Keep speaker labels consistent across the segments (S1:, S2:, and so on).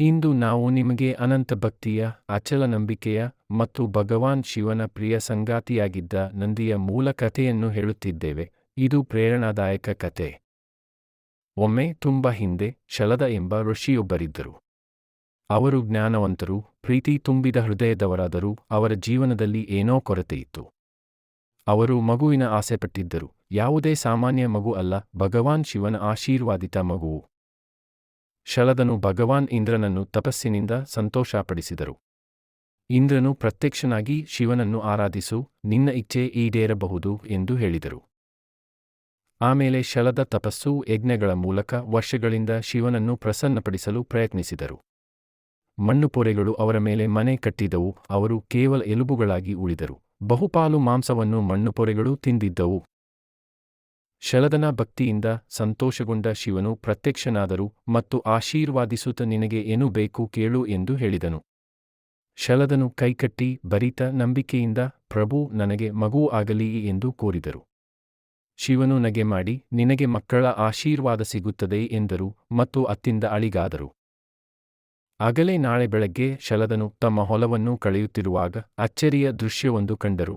S1: ಇಂದು ನಾವು ನಿಮಗೆ ಅನಂತ ಭಕ್ತಿಯ, ಅಚಲ ನಂಬಿಕೆಯ ಮತ್ತು ಭಗವಾನ್ ಶಿವನ ಪ್ರಿಯ ಸಂಗಾತಿಯಾಗಿದ್ದ ನಂದಿಯ ಮೂಲ ಕಥೆಯನ್ನು ಹೇಳುತ್ತಿದ್ದೇವೆ. ಇದು ಪ್ರೇರಣಾದಾಯಕ ಕತೆ ಒಮ್ಮೆ ತುಂಬ ಹಿಂದೆ ಶಲದ ಎಂಬ ಋಷಿಯೊಬ್ಬರಿದ್ದರು. ಅವರು ಜ್ಞಾನವಂತರು, ಪ್ರೀತಿ ತುಂಬಿದ ಹೃದಯದವರಾದರೂ ಅವರ ಜೀವನದಲ್ಲಿ ಏನೋ ಕೊರತೆಯಿತ್ತು. ಅವರು ಮಗುವಿನ ಆಸೆಪಟ್ಟಿದ್ದರು. ಯಾವುದೇ ಸಾಮಾನ್ಯ ಮಗು ಅಲ್ಲ, ಭಗವಾನ್ ಶಿವನ ಆಶೀರ್ವಾದಿತ ಮಗುವು. ಶಲದನು ಭಗವಾನ್ ಇಂದ್ರನನ್ನು ತಪಸ್ಸಿನಿಂದ ಸಂತೋಷಪಡಿಸಿದರು. ಇಂದ್ರನು ಪ್ರತ್ಯಕ್ಷನಾಗಿ ಶಿವನನ್ನು ಆರಾಧಿಸು, ನಿನ್ನ ಇಚ್ಛೆ ಈಡೇರಬಹುದು ಎಂದು ಹೇಳಿದರು. ಆಮೇಲೆ ಶಲದ ತಪಸ್ಸು ಯಜ್ಞಗಳ ಮೂಲಕ ವರ್ಷಗಳಿಂದ ಶಿವನನ್ನು ಪ್ರಸನ್ನಪಡಿಸಲು ಪ್ರಯತ್ನಿಸಿದರು. ಮಣ್ಣುಪೊರೆಗಳು ಅವರ ಮೇಲೆ ಮನೆ ಕಟ್ಟಿದವು, ಅವರು ಕೇವಲ ಎಲುಬುಗಳಾಗಿ ಉಳಿದರು. ಬಹುಪಾಲು ಮಾಂಸವನ್ನು ಮಣ್ಣುಪೊರೆಗಳು ತಿಂದಿದ್ದವು. ಶಲದನ ಭಕ್ತಿಯಿಂದ ಸಂತೋಷಗೊಂಡ ಶಿವನು ಪ್ರತ್ಯಕ್ಷನಾದರು ಮತ್ತು ಆಶೀರ್ವಾದಿಸುತ್ತ ನಿನಗೆ ಏನು ಬೇಕು ಕೇಳು ಎಂದು ಹೇಳಿದನು. ಶಲದನು ಕೈಕಟ್ಟಿ ಬರಿತ ನಂಬಿಕೆಯಿಂದ, ಪ್ರಭು, ನನಗೆ ಮಗು ಆಗಲಿ ಎಂದು ಕೋರಿದರು. ಶಿವನು ನಗೆ ಮಾಡಿ, ನಿನಗೆ ಮಕ್ಕಳ ಆಶೀರ್ವಾದ ಸಿಗುತ್ತದೆ ಎಂದರು ಮತ್ತು ಅತ್ತಿಂದ ಅಳಿಗಾದರು. ಆಗಲೇ ನಾಳೆ ಬೆಳಗ್ಗೆ ಶಲದನು ತಮ್ಮ ಹೊಲವನ್ನು ಕಳೆಯುತ್ತಿರುವಾಗ ಅಚ್ಚರಿಯ ದೃಶ್ಯವೊಂದು ಕಂಡರು.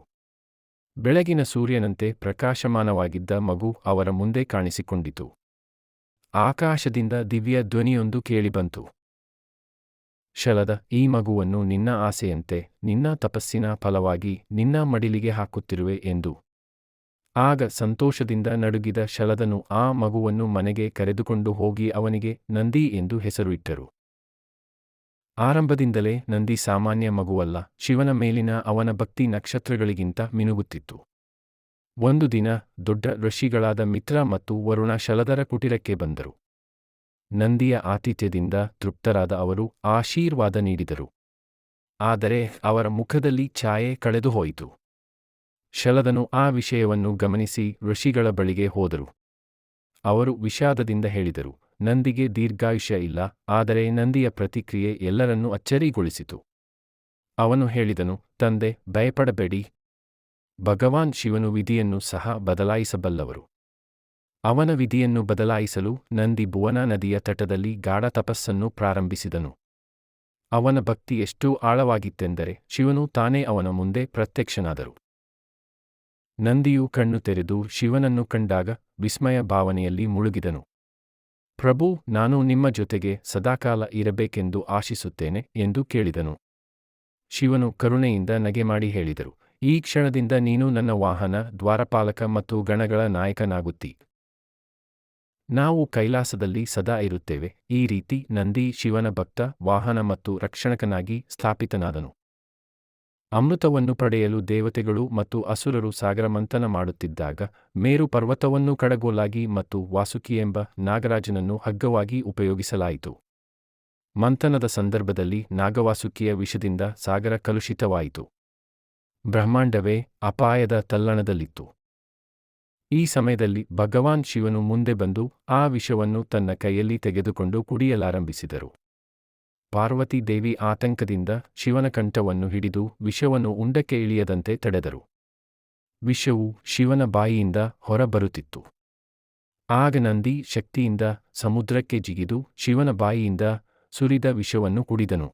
S1: ಬೆಳಗಿನ ಸೂರ್ಯನಂತೆ ಪ್ರಕಾಶಮಾನವಾಗಿದ್ದ ಮಗು ಅವರ ಮುಂದೆ ಕಾಣಿಸಿಕೊಂಡಿತು. ಆಕಾಶದಿಂದ ದಿವ್ಯ ಧ್ವನಿಯೊಂದು ಕೇಳಿಬಂತು. ಶಲದ, ಈ ಮಗುವನ್ನು ನಿನ್ನ ಆಸೆಯಂತೆ, ನಿನ್ನ ತಪಸ್ಸಿನ ಫಲವಾಗಿ ನಿನ್ನ ಮಡಿಲಿಗೆ ಹಾಕುತ್ತಿರುವೆ ಎಂದು. ಆಗ ಸಂತೋಷದಿಂದ ನಡುಗಿದ ಶಲದನು ಆ ಮಗುವನ್ನು ಮನೆಗೆ ಕರೆದುಕೊಂಡು ಹೋಗಿ ಅವನಿಗೆ, ನಂದಿ ಎಂದು ಹೆಸರು ಇಟ್ಟರು. ಆರಂಭದಿಂದಲೇ ನಂದಿ ಸಾಮಾನ್ಯ ಮಗುವಲ್ಲ, ಶಿವನ ಮೇಲಿನ ಅವನ ಭಕ್ತಿ ನಕ್ಷತ್ರಗಳಿಗಿಂತ ಮಿನುಗುತ್ತಿತ್ತು. ಒಂದು ದಿನ ದೊಡ್ಡ ಋಷಿಗಳಾದ ಮಿತ್ರ ಮತ್ತು ವರುಣ ಶಲದರ ಕುಟಿರಕ್ಕೆ ಬಂದರು. ನಂದಿಯ ಆತಿಥ್ಯದಿಂದ ತೃಪ್ತರಾದ ಅವರು ಆಶೀರ್ವಾದ ನೀಡಿದರು. ಆದರೆ ಅವರ ಮುಖದಲ್ಲಿ ಛಾಯೆ ಕಳೆದುಹೋಯಿತು ಶಲದನು ಆ ವಿಷಯವನ್ನು ಗಮನಿಸಿ ಋಷಿಗಳ ಬಳಿಗೆ ಹೋದರು. ಅವರು ವಿಷಾದದಿಂದ ಹೇಳಿದರು ನಂದಿಗೆ ದೀರ್ಘಾಯುಷ್ಯ ಇಲ್ಲ, ಆದರೆ ನಂದಿಯ ಪ್ರತಿಕ್ರಿಯೆ ಎಲ್ಲರನ್ನೂ ಅಚ್ಚರಿಗೊಳಿಸಿತು. ಅವನು ಹೇಳಿದನು, ತಂದೆ, ಭಯಪಡಬೇಡಿ. ಭಗವಾನ್ ಶಿವನು ವಿಧಿಯನ್ನು ಸಹ ಬದಲಾಯಿಸಬಲ್ಲವರು. ಅವನ ವಿಧಿಯನ್ನು ಬದಲಾಯಿಸಲು ನಂದಿ ಭುವನ ನದಿಯ ತಟದಲ್ಲಿ ಗಾಢ ತಪಸ್ಸನ್ನು ಪ್ರಾರಂಭಿಸಿದನು. ಅವನ ಭಕ್ತಿ ಎಷ್ಟು ಆಳವಾಗಿತ್ತೆಂದರೆ ಶಿವನು ತಾನೇ ಅವನ ಮುಂದೆ ಪ್ರತ್ಯಕ್ಷನಾದರು. ನಂದಿಯು ಕಣ್ಣು ತೆರೆದು ಶಿವನನ್ನು ಕಂಡಾಗ ವಿಸ್ಮಯ ಭಾವನೆಯಲ್ಲಿ ಮುಳುಗಿದನು. ಪ್ರಭು, ನಾನು ನಿಮ್ಮ ಜೊತೆಗೆ ಸದಾಕಾಲ ಇರಬೇಕೆಂದು ಆಶಿಸುತ್ತೇನೆ ಎಂದು ಕೇಳಿದನು. ಶಿವನು ಕರುಣೆಯಿಂದ ನಗೆ ಮಾಡಿ ಹೇಳಿದರು, ಈ ಕ್ಷಣದಿಂದ ನೀನು ನನ್ನ ವಾಹನ, ದ್ವಾರಪಾಲಕ ಮತ್ತು ಗಣಗಳ ನಾಯಕನಾಗುತ್ತಿ. ನಾವು ಕೈಲಾಸದಲ್ಲಿ ಸದಾ ಇರುತ್ತೇವೆ, ಈ ರೀತಿ ನಂದಿ ಶಿವನ ಭಕ್ತ, ವಾಹನ ಮತ್ತು ರಕ್ಷಣಕನಾಗಿ ಸ್ಥಾಪಿತನಾದನು. ಅಮೃತವನ್ನು ಪಡೆಯಲು ದೇವತೆಗಳು ಮತ್ತು ಅಸುರರು ಸಾಗರ ಮಂಥನ ಮಾಡುತ್ತಿದ್ದಾಗ ಮೇರು ಪರ್ವತವನ್ನು ಕಡಗೋಲಾಗಿ ಮತ್ತು ವಾಸುಕಿ ಎಂಬ ನಾಗರಾಜನನ್ನು ಹಗ್ಗವಾಗಿ ಉಪಯೋಗಿಸಲಾಯಿತು. ಮಂಥನದ ಸಂದರ್ಭದಲ್ಲಿ ನಾಗವಾಸುಕಿಯ ವಿಷದಿಂದ ಸಾಗರ ಕಲುಷಿತವಾಯಿತು. ಬ್ರಹ್ಮಾಂಡವೇ ಅಪಾಯದ ತಲ್ಲಣದಲ್ಲಿತ್ತು. ಈ ಸಮಯದಲ್ಲಿ ಭಗವಾನ್ ಶಿವನು ಮುಂದೆ ಬಂದು ಆ ವಿಷವನ್ನು ತನ್ನ ಕೈಯಲ್ಲಿ ತೆಗೆದುಕೊಂಡು ಕುಡಿಯಲಾರಂಭಿಸಿದರು. ಪಾರ್ವತಿ ದೇವಿ ಆತಂಕದಿಂದ ಶಿವನ ಕಂಠವನ್ನು ಹಿಡಿದು ವಿಷವನ್ನು ಉಂಡಕ್ಕೆ ಇಳಿಯದಂತೆ ತಡೆದರು. ವಿಷವು ಶಿವನ ಬಾಯಿಯಿಂದ ಹೊರಬರುತ್ತಿತ್ತು. ಆಗ ನಂದಿ ಶಕ್ತಿಯಿಂದ ಸಮುದ್ರಕ್ಕೆ ಜಿಗಿದು ಶಿವನ ಬಾಯಿಯಿಂದ ಸುರಿದ ವಿಷವನ್ನು ಕುಡಿದನು.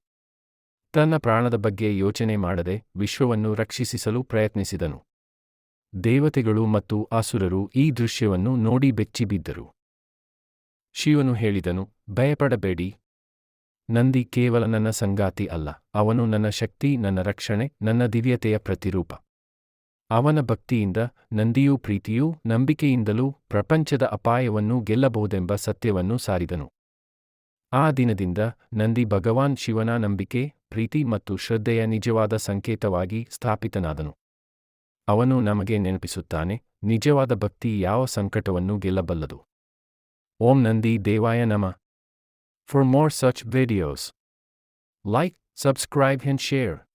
S1: ತನ್ನ ಪ್ರಾಣದ ಬಗ್ಗೆ ಯೋಚನೆ ಮಾಡದೆ ವಿಶ್ವವನ್ನು ರಕ್ಷಿಸಲು ಪ್ರಯತ್ನಿಸಿದನು. ದೇವತೆಗಳು ಮತ್ತು ಅಸುರರು ಈ ದೃಶ್ಯವನ್ನು ನೋಡಿ ಬೆಚ್ಚಿಬಿದ್ದರು. ಶಿವನು ಹೇಳಿದನು, ಭಯಪಡಬೇಡಿ ನಂದಿ ಕೇವಲ ನನ್ನ ಸಂಗಾತಿ ಅಲ್ಲ, ಅವನು ನನ್ನ ಶಕ್ತಿ, ನನ್ನ ರಕ್ಷಣೆ, ನನ್ನ ದಿವ್ಯತೆಯ ಪ್ರತಿರೂಪ. ಅವನ ಭಕ್ತಿಯಿಂದ, ನಂದಿಯೂ ಪ್ರೀತಿಯೂ, ನಂಬಿಕೆಯಿಂದಲೂ ಪ್ರಪಂಚದ ಅಪಾಯವನ್ನು ಗೆಲ್ಲಬಹುದೆಂಬ ಸತ್ಯವನ್ನು ಸಾರಿದನು. ಆ ದಿನದಿಂದ ನಂದಿ ಭಗವಾನ್ ಶಿವನ ನಂಬಿಕೆ, ಪ್ರೀತಿ ಮತ್ತು ಶ್ರದ್ಧೆಯ ನಿಜವಾದ ಸಂಕೇತವಾಗಿ ಸ್ಥಾಪಿತನಾದನು. ಅವನು ನಮಗೆ ನೆನಪಿಸುತ್ತಾನೆ, ನಿಜವಾದ ಭಕ್ತಿ ಯಾವ ಸಂಕಟವನ್ನು ಗೆಲ್ಲಬಲ್ಲದು. ಓಂ ನಂದಿ ದೇವಾಯ ನಮ. For more such videos, like, subscribe and share.